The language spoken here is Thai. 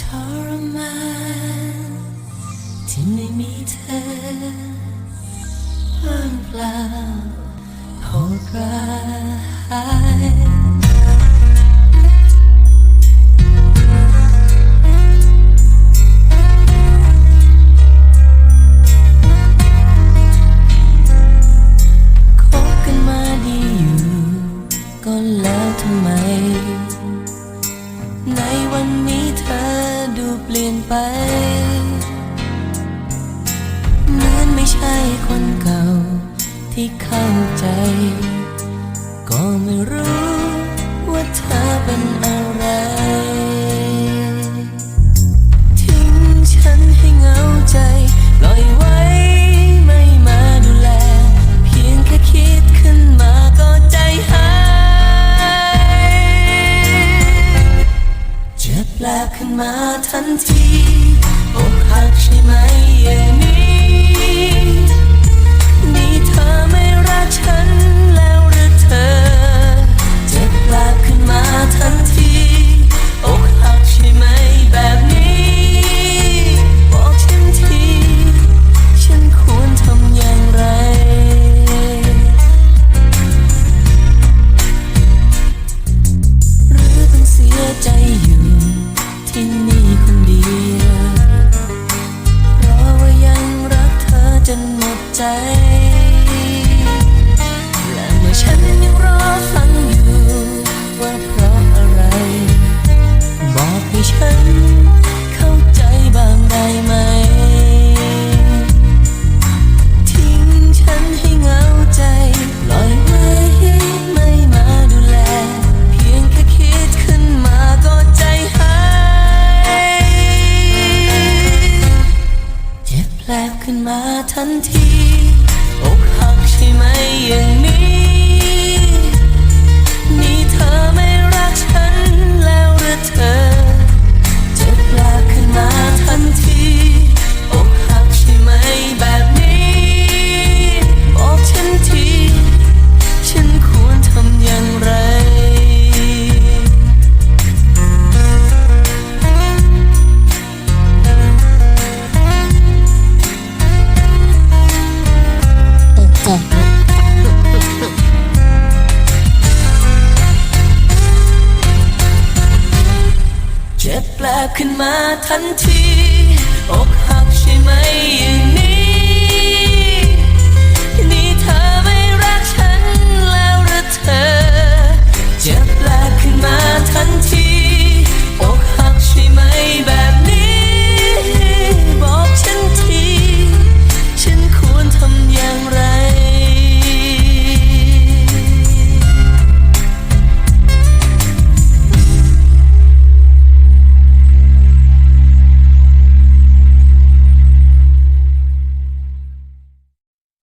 ทรมานที่ไม่มีเธอว่างเปล่าโหดร้ายก็แล้วทำไม ในวันนี้เธอ ดูเปลี่ยนไป เหมือนไม่ใช่คนเก่าที่เข้าใจ ก็ไม่รู้ว่าเธอเป็นอะไร ทีอกหักใช่ไหมเย็นนี้นี่เธอไม shine มาทันทีอกหักใช่ไหมอย่างนี้ แปลกขึ้นมาทันทีอกหักใช่ไหม